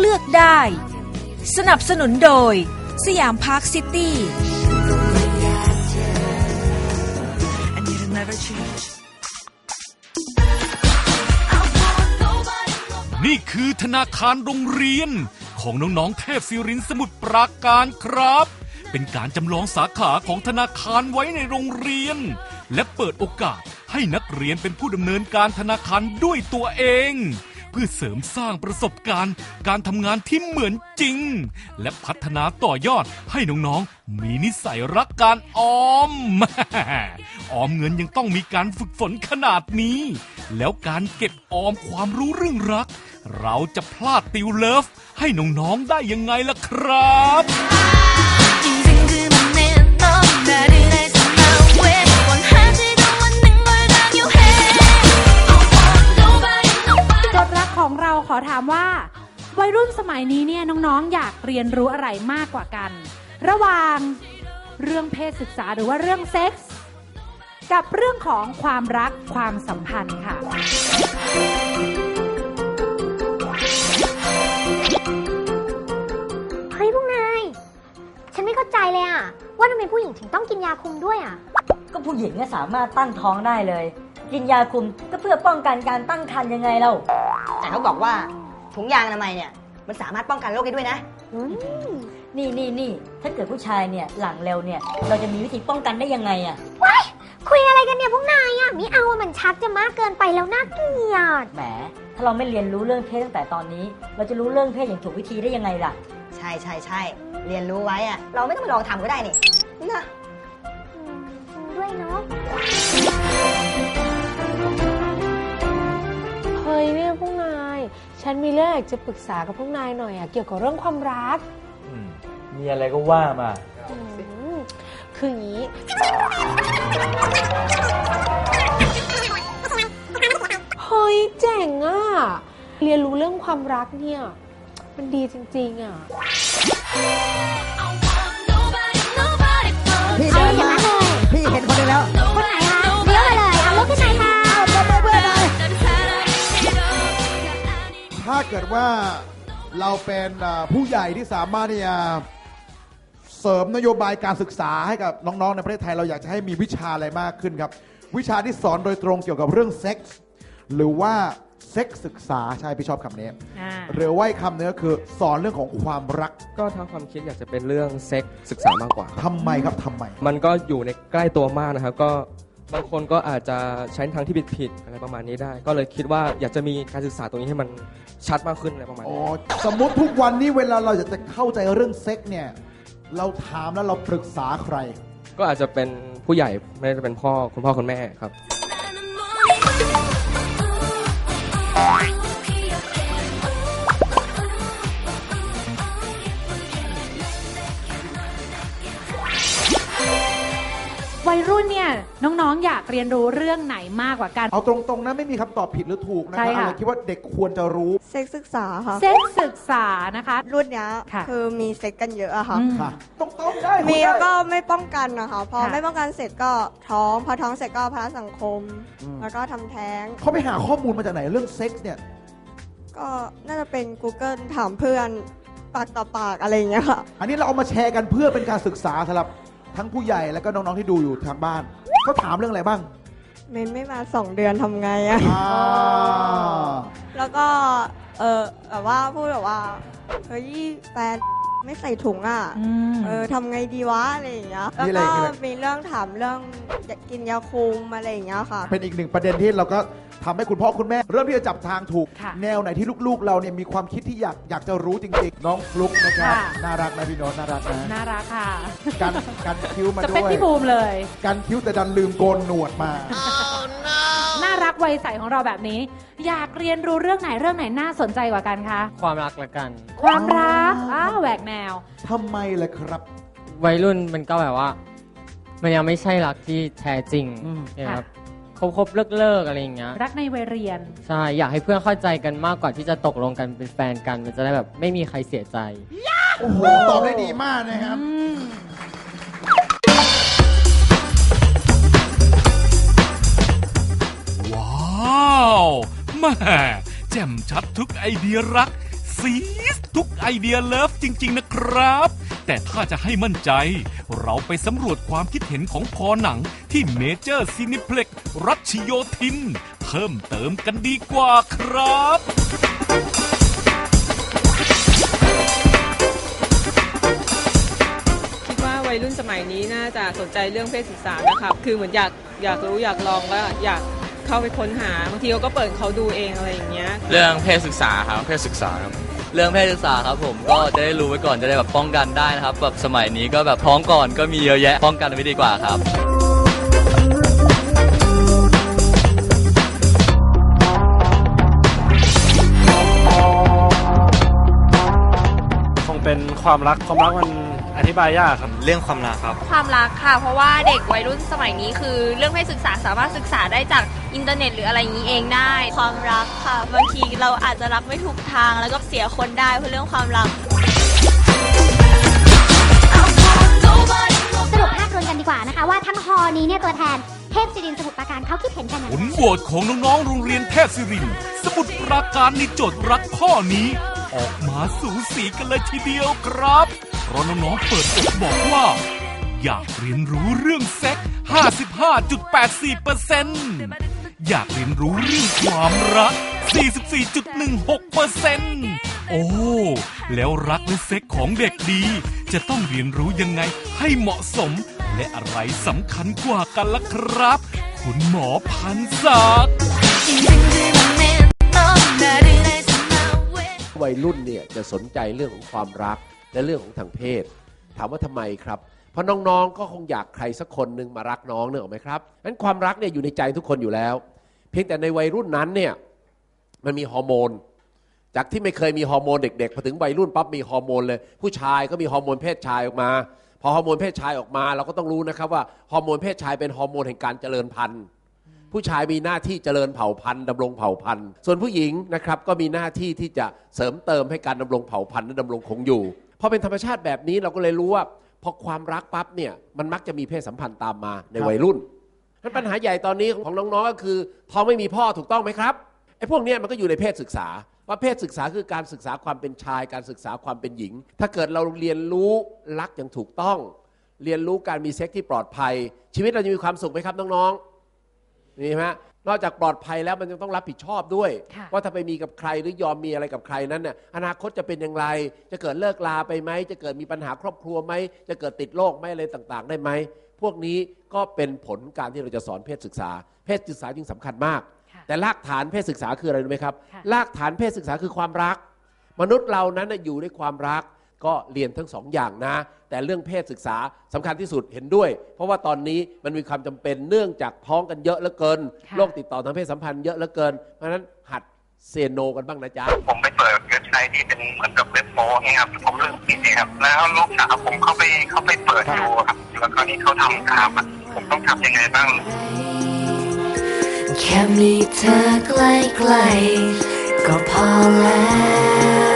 เลือกได้ สนับสนุนโดย สยามพาร์คซิตี้ นี่คือธนาคารโรงเรียน ของน้อง ๆ เทพศิรินสมุทรปราการครับ เป็นการจำลองสาขาของธนาคารไว้ในโรงเรียน และเปิดโอกาสให้นักเรียนเป็นผู้ดำเนินการธนาคารด้วยตัวเอง พื่อเสริมสร้างประสบการณ์ การทำงานที่เหมือนจริง และพัฒนาต่อยอดให้น้องๆ มีนิสัยรักการออม ออมเงินยังต้องมีการฝึกฝนขนาดนี้ แล้วการเก็บออมความรู้เรื่องรัก เราจะพลาดติวเลิฟให้น้องๆ ได้ยังไงล่ะครับ องเราขอถามว่า วัยรุ่นสมัยนี้เนี่ยน้องๆ อยากเรียนรู้อะไรมากกว่ากัน ระหว่างเรื่องเพศศึกษาหรือว่าเรื่องเซ็กส์กับเรื่องของความรักความสัมพันธ์ค่ะเฮ้ยพวกนาย ฉันไม่เข้าใจเลยอะว่าทำไมผู้หญิงถึงต้องกินยาคุมด้วยอะก็ผู้หญิงเนี่ยสามารถตั้งท้องได้เลย กินยาคุมก็เพื่อป้องกันการตั้งครรภ์ยังไงเรา แต่เขาบอกว่าถุงยางอนามัยเนี่ยมันสามารถป้องกันโรคได้ด้วยนะ นี่นี่นี่ถ้าเกิดผู้ชายเนี่ยหลังเร็วเนี่ย เราจะมีวิธีป้องกันได้ยังไงอะคุยอะไรกันเนี่ยพวกนายอะไม่เอาอะมันชักจะมากเกินไปแล้วน่าเกลียด แหม ถ้าเราไม่เรียนรู้เรื่องเพศตั้งแต่ตอนนี้ เราจะรู้เรื่องเพศอย่างถูกวิธีได้ยังไงล่ะ ใช่ใช่ใช่เรียนรู้ไว้อะเราไม่ต้องไปลองทำก็ได้นี่นะอืมจริงด้วยเนาะ ฉันมีเรื่องอยากจะปรึกษากับพวกนายหน่อยอะเกี่ยวกับเรื่องความรักอืมมีอะไรก็ว่ามา อืมคืออย่างนี้ เฮ้ยเจ๋งอะเรียนรู้เรื่องความรักเนี่ย มันดีจริง ๆอะ Nobody nobody but พี่เดินมา เกิดว่าเราเป็นอ่าผู้ใหญ่ที่สามารถที่จะเสริมนโยบายการศึกษาให้กับน้องๆในประเทศไทยเราอยากจะให้มีวิชาอะไรมากขึ้นครับ วิชาที่สอนโดยตรงเกี่ยวกับเรื่องเซ็กส์หรือว่าเซ็กส์ศึกษาใช่พี่ชอบคำนี้อ่าหรือว่าอีกคำหนึงก็คือสอนเรื่องของความรัก ก็ถ้าความคิดอยากจะเป็นเรื่องเซ็กส์ศึกษามากกว่าทำไมครับทำไม มันก็อยู่ในใกล้ตัวมากนะครับ ก็ บางคนก็อาจจะใช้ทางที่ผิดๆอะไรประมาณนี้ได้ ก็เลยคิดว่าอยากจะมีการศึกษาตรงนี้ให้มันชัดมากขึ้นอะไรประมาณอ๋อนี้สมมติทุกวันนี้เวลาเราอยากจะเข้าใจเรื่องเซ็กส์เนี่ย เราถามแล้วเราปรึกษาใคร ก็อาจจะเป็นผู้ใหญ่ไม่ได้เป็นพ่อคุณพ่อคุณแม่ครับ วัยรุ่นเนี่ยน้องๆ อยากเรียนรู้เรื่องไหนมากกว่ากัน เอาตรงๆนะไม่มีคำตอบผิดหรือถูกนะคใช่รับค่ะ อะไรคิดว่าเด็กควรจะรู้ เซ็กศึกษาค่ะเซ็กส์ศึกษานะคะ รุ่นเนี้ยค่ะ คือมีเซ็กกันเยอะอะค่ะ อืม ค่ะต้องต้องได้มีคุยแล้วได้ก็ไม่ป้องกันนะคะพอค่ะ ไม่ป้องกันเสร็จก็ท้องพอท้องเสร็จก็พาสังคมอืมแล้วก็ทำแท้ง เขาไปหาข้อมูลมาจากไหนเรื่องเซ็กส์เนี่ยก็น่าจะเป็น Google ถามเพื่อนปากต่อปากอะไรอย่างเงี้ยค่ะ อันนี้เราเอามาแชร์กันเพื่อเป็นการศึกษาสำหรับ ทั้งผู้ใหญ่แล้วก็น้องๆที่ดูอยู่ทางบ้านเขาถามเรื่องอะไรบ้างเมนไม่มาสองเดือนทำไงอะอ่าแล้วก็เออแบบว่าพูดแบบว่าเฮ้ยแฟนไม่ใส่ถุงอะอืม เออทำไงดีวะอะไรอย่างเงี้ยมีแล้วอะไรก็อีกไหมมีเรื่องถามเรื่องอยากกินยาคุมอะไรอย่างเงี้ยค่ะ เป็นอีกหนึ่งประเด็นที่เราก็ ทำให้คุณพ่อคุณแม่ เริ่มที่จะจับทางถูก ค่ะแนวไหนที่ลูกๆ เราเนี่ยมีความคิดที่อยากอยากจะรู้จริงๆ น้องฟลุกนะครับ ค่ะ น่ารักนะพี่โน้ตน่ารักนะน่ารักค่ะ กันกันคิ้วมาจะด้เป็นวยพี่บูมเลย กันคิ้วแต่ดันลืมโกนหนวดมา น่ารักวัยใสของเราแบบนี้ อยากเรียนรู้เรื่องไหนเรื่องไหนน่าสนใจกว่ากันคะความรักละกัน ความรักอ้าวแหวกแนว ทำไมล่ะครับ วัยรุ่นมันก็แบบว่า มันยังไม่ใช่รักที่แท้จริงอืม นะครับ คบคบเลิกเลิกๆอะไรอย่างเงี้ยรักในวัยเรียน ใช่อยากให้เพื่อนเข้าใจกันมากกว่าที่จะตกลงกันเป็นแฟนกันมันจะได้แบบไม่มีใครเสียใจ โอ้โห ตอบได้ดีมากนะครับ ว้ว้าวแม่แจ่มชัดทุกไอเดียรักเสซีส ทุกไอเดียเลิฟจริง ๆ นะครับ แต่ถ้าจะให้มั่นใจ เราไปสำรวจความคิดเห็นของคอหนังที่เมเจอร์ซินิเพล็กรัชโยธิน เพิ่มเติมกันดีกว่าครับคิดว่าวัยรุ่นสมัยนี้น่าจะสนใจเรื่องเพศศึกษานะครับคือเหมือนอยากอยากรู้อยากลองแล้วอยากเข้าไปค้นหาบางทีเขาก็เปิดเขาดูเองอะไรอย่างเงี้ย เรื่องเพศศึกษาครับเพศศึกษาครับ เรื่องเพศศึกษาครับผมก็จะได้รู้ไว้ก่อนจะได้แบบป้องกันได้นะครับแบบสมัยนี้ก็แบบท้องก่อนก็มีเยอะแยะป้องกันไว้ดีกว่าครับ คงเป็นความรักความรักมัน อธิบายยากครับ เรื่องความรักครับ ความรักค่ะ เพราะว่าเด็กวัยรุ่นสมัยนี้คือ เรื่องเพศศึกษาสามารถศึกษาได้จากอินเทอร์เน็ตหรืออะไรอย่างนี้เองได้ ความรักค่ะบางทีเราอาจจะรักไม่ถูกทาง แล้วก็เสียคนได้เพราะเรื่องความรัก สรุปภาพรวมกันดีกว่านะคะ ว่าทั้งฮอนี้เนี่ยตัวแทนเทพศิรินทร์สมุทรปราการเขาคิดเห็นกันอย่างผไร ลโหวตของน้องๆ โรงเรียนเทพศิรินทร์สมุทรปราการในโจทย์รักข้อนี้ ออกมาสูสีกันเลยทีเดียวครับ เพราะน้องๆเปิดอกบอกว่า อยากเรียนรู้เรื่องเซ็ก 55.84%อยากเรียนรู้เรื่องความรัก 44.16%โอ้ แล้วรักและเซ็กของเด็กดี จะต้องเรียนรู้ยังไงให้เหมาะสม และอะไรสำคัญกว่ากันล่ะครับ คุณหมอพันศักดิ์ วัยรุ่นเนี่ยจะสนใจเรื่องของความรักและเรื่องของทางเพศ ถามว่าทำไมครับเพราะน้องๆก็คงอยากใครสักคนหนึ่งมารักน้องเนี่ยหรอกไหมครับนั้นความรักเนี่ยอยู่ในใจทุกคนอยู่แล้ว เพียงแต่ในวัยรุ่นนั้นเนี่ยมันมีฮอร์โมน จากที่ไม่เคยมีฮอร์โมนเด็กๆพอถึงวัยรุ่นปั๊บมีฮอร์โมนเลย ผู้ชายก็มีฮอร์โมนเพศชายออกมา พอฮอร์โมนเพศชายออกมา เราก็ต้องรู้นะครับว่าฮอร์โมนเพศชายเป็นฮอร์โมนแห่งการเจริญพันธุ์ ผู้ชายมีหน้าที่เจริญเผ่าพันธุ์ดำรงเผ่าพันธุ์ส่วนผู้หญิงนะครับก็มีหน้าที่ที่จะเสริมเติมให้การดำรงเผ่าพันธุ์นั้นดำรงคงอยู่พอเป็นธรรมชาติแบบนี้เราก็เลยรู้ว่าพอความรักปั๊บเนี่ยมันมักจะมีเพศสัมพันธ์ตามมาในวัยรุ่นนั้นปัญหาใหญ่ตอนนี้ของน้องๆก็คือท้องไม่มีพ่อถูกต้องไหมครับไอ้พวกนี้มันก็อยู่ในเพศศึกษาว่าเพศศึกษาคือการศึกษาความเป็นชาย การศึกษาความเป็นหญิง ถ้าเกิดเราเรียนรู้รักอย่างถูกต้อง เรียนรู้การมีเซ็กที่ปลอดภัย ชีวิตเราจะมีความสุขไหมครับน้องๆ นี่ฮะนอกจากปลอดภัยแล้วมันยังต้องรับผิดชอบด้วยค่ะว่าถ้าไปมีกับใครหรือยอมมีอะไรกับใครนั้นเนี่ยอนาคตจะเป็นอย่างไร จะเกิดเลิกลาไปไหมจะเกิดมีปัญหาครอบครัวไหมจะเกิดติดโรคไหมอะไรต่างๆ ได้ไหมพวกนี้ก็เป็นผลการที่เราจะสอนเพศศึกษา เพศศึกษาจึงสำคัญมาก แต่รากฐานเพศศึกษาคืออะไรรู้ไหมครับค่ะรากฐานเพศศึกษาคือความรัก มนุษย์เรานั้นน่ะอยู่ด้วยความรัก ก็เรียนทั้งสองอย่างนะ แต่เรื่องเพศศึกษาสำคัญที่สุดเห็นด้วย เพราะว่าตอนนี้มันมีความจำเป็นเนื่องจากท้องกันเยอะเหลือเกินค่ะโรคติดต่อทางเพศสัมพันธ์เยอะเหลือเกิน เพราะฉะนั้นหัดเซโนกันบ้างนะจ๊ะ ผมไปเปิดเว็บไซต์ที่เป็นเหมือนกับเว็บโป้เงี้ยครับ ผมเริ่มปิดเองครับ แล้วลูกสาวผมเข้าไปเข้าไปเปิดดูครับแล้วก็นี่เขาทำตามอะผมต้องทำยังไงบ้างแค่มีเธอใกล้ๆก็พอแล้ว